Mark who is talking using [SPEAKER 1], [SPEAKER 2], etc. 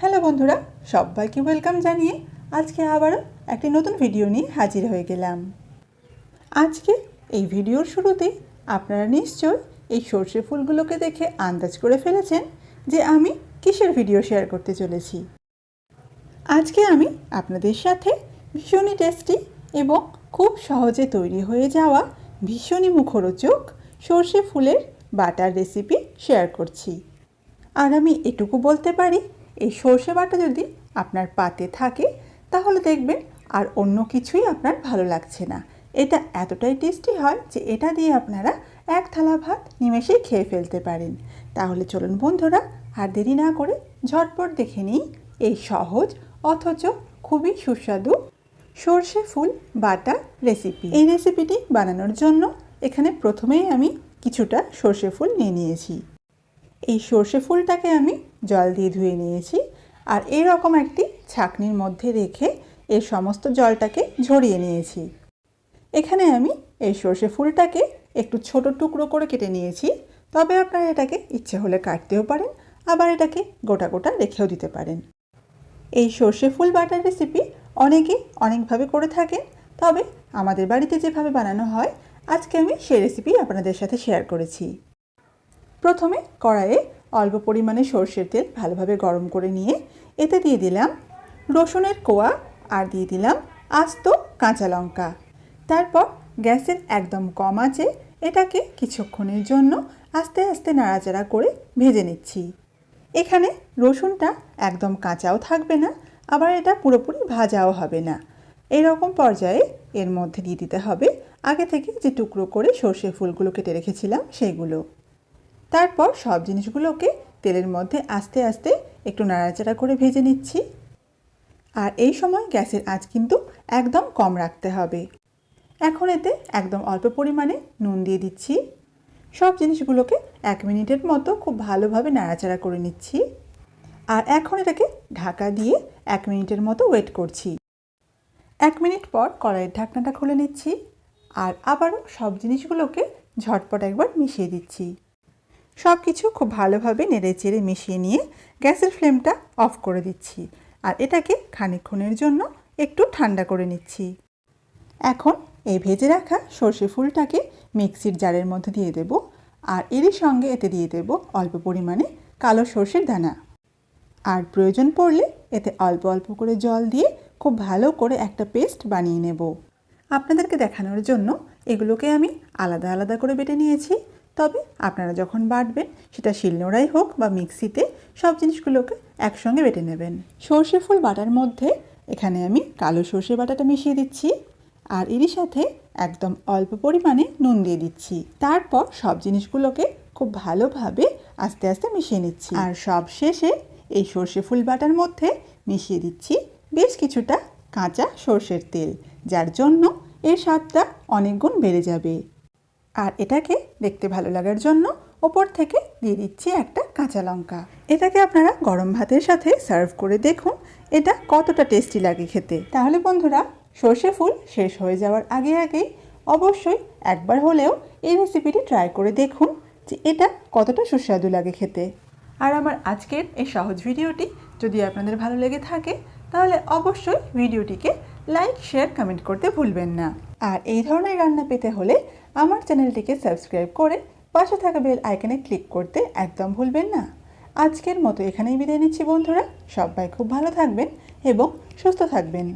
[SPEAKER 1] Hello বন্ধুরা, সবাইকে welcome জানিয়ে আজকে আবারও একটি নতুন ভিডিও নিয়ে হাজির হয়ে গেলাম। আজকে এই ভিডিওর শুরুতে আপনারা নিশ্চয় এই সর্ষে ফুলগুলোকে দেখে আন্দাজ করে ফেলেছেন যে আমি কিসের ভিডিও শেয়ার করতে চলেছি। আজকে আমি আপনাদের সাথে ভীষণই টেস্টি এবং খুব সহজে তৈরি হয়ে যাওয়া ভীষণই মুখরোচক সর্ষে ফুলের বাটার রেসিপি শেয়ার করছি। আর আমি এটুকু বলতে পারি এই সর্ষে বাটা যদি আপনার পাতে থাকে, তাহলে দেখবেন আর অন্য কিছুই আপনার ভালো লাগছে না। এটা এতটাই টেস্টি হয় যে এটা দিয়ে আপনারা এক থালা ভাত নিমেষেই খেয়ে ফেলতে পারেন। তাহলে চলুন বন্ধুরা, আর দেরি না করে ঝটপট দেখে নিই এই সহজ অথচ খুবই সুস্বাদু সর্ষে ফুল বাটা রেসিপি এই রেসিপিটি বানানোর জন্য এখানে প্রথমেই আমি কিছুটা সর্ষে ফুল নিয়ে নিয়েছি। এই সর্ষে ফুলটাকে আমি জল দিয়ে ধুয়ে নিয়েছি। আর এরকম একটি ছাকনির মধ্যে রেখে এর সমস্ত জলটাকে ঝরিয়ে নিয়েছি। এখানে আমি এই সর্ষে ফুলটাকে একটু ছোট টুকরো করে কেটে নিয়েছি। তবে আপনারা এটাকে ইচ্ছে হলে কাটতেও পারেন, আবার এটাকে গোটা গোটা রেখেও দিতে পারেন। এই সর্ষে ফুল বাটার রেসিপি অনেকেই অনেকভাবে করে থাকেন, তবে আমাদের বাড়িতে যেভাবে বানানো হয়, আজকে আমি সেই রেসিপি আপনাদের সাথে শেয়ার করেছি। প্রথমে কড়াইয়ে অল্প পরিমাণে সর্ষের তেল ভালোভাবে গরম করে নিয়ে এতে দিয়ে দিলাম রসুনের কোয়া আর দিয়ে দিলাম আস্ত কাঁচা লঙ্কা। তারপর গ্যাসের একদম কম আছে এটাকে কিছুক্ষণের জন্য আস্তে আস্তে নাড়াচাড়া করে ভেজে নিচ্ছি। এখানে রসুনটা একদম কাঁচাও থাকবে না, আবার এটা পুরোপুরি ভাজাও হবে না। এরকম পর্যায়ে এর মধ্যে দিয়ে দিতে হবে আগে থেকে যে টুকরো করে সর্ষে ফুলগুলো কেটে রেখেছিলাম সেইগুলো তারপর সব জিনিসগুলোকে তেলের মধ্যে আস্তে আস্তে একটু নাড়াচাড়া করে ভেজে নিচ্ছি। আর এই সময় গ্যাসের আঁচ কিন্তু একদম কম রাখতে হবে। এখন এতে একদম অল্প পরিমাণে নুন দিয়ে দিচ্ছি। সব জিনিসগুলোকে এক মিনিটের মতো খুব ভালোভাবে নাড়াচাড়া করে নিচ্ছি। আর এখন এটাকে ঢাকা দিয়ে এক মিনিটের মতো ওয়েট করছি। এক মিনিট পর কড়াইয়ের ঢাকনাটা খুলে নিচ্ছি। আর আবারও সব জিনিসগুলোকে ঝটপট একবার মিশিয়ে দিচ্ছি। সব কিছু খুব ভালোভাবে নেড়ে চেড়ে মিশিয়ে নিয়ে গ্যাসের ফ্লেমটা অফ করে দিচ্ছি। আর এটাকে খানিকক্ষণের জন্য একটু ঠান্ডা করে নিচ্ছি। এখন এই ভেজে রাখা সর্ষে ফুলটাকে মিক্সির জারের মধ্যে দিয়ে দেব আর এরই সঙ্গে এতে দিয়ে দেব অল্প পরিমাণে কালো সর্ষের দানা। আর প্রয়োজন পড়লে এতে অল্প অল্প করে জল দিয়ে খুব ভালো করে একটা পেস্ট বানিয়ে নেব। আপনাদেরকে দেখানোর জন্য এগুলোকে আমি আলাদা আলাদা করে বেটে নিয়েছি। তবে আপনারা যখন বাটবেন, সেটা শিলনোড়াই হোক বা মিক্সিতে, সব জিনিসগুলোকে একসঙ্গে বেটে নেবেন। সর্ষে ফুল বাটার মধ্যে এখানে আমি কালো সর্ষে বাটাটা মিশিয়ে দিচ্ছি আর এরই সাথে একদম অল্প পরিমাণে নুন দিয়ে দিচ্ছি। তারপর সব জিনিসগুলোকে খুব ভালোভাবে আস্তে আস্তে মিশিয়ে নিচ্ছি। আর সব শেষে এই সর্ষে ফুল বাটার মধ্যে মিশিয়ে দিচ্ছি বেশ কিছুটা কাঁচা সর্ষের তেল, যার জন্য এর স্বাদটা অনেক গুণ বেড়ে যাবে। আর এটাকে দেখতে ভালো লাগার জন্য ওপর থেকে দিয়ে দিচ্ছি একটা কাঁচা লঙ্কা। এটাকে আপনারা গরম ভাতের সাথে সার্ভ করে দেখুন, এটা কতটা টেস্টি লাগে খেতে। তাহলে বন্ধুরা, সর্ষে ফুল শেষ হয়ে যাওয়ার আগে আগেই অবশ্যই একবার হলেও এই রেসিপিটি ট্রাই করে দেখুন যে এটা কতটা সুস্বাদু লাগে খেতে। আর আমার আজকের এই সহজ ভিডিওটি যদি আপনাদের ভালো লেগে থাকে, তাহলে অবশ্যই ভিডিওটিকে লাইক শেয়ার কমেন্ট করতে ভুলবেন না। আর এই ধরনের রান্না পেতে হলে আমার চ্যানেলটিকে সাবস্ক্রাইব করে পাশে থাকা বেল আইকনে ক্লিক করতে একদম ভুলবেন না। আজকের মতো এখানেই বিদায় নিচ্ছি বন্ধুরা। সবাই খুব ভালো থাকবেন এবং সুস্থ থাকবেন।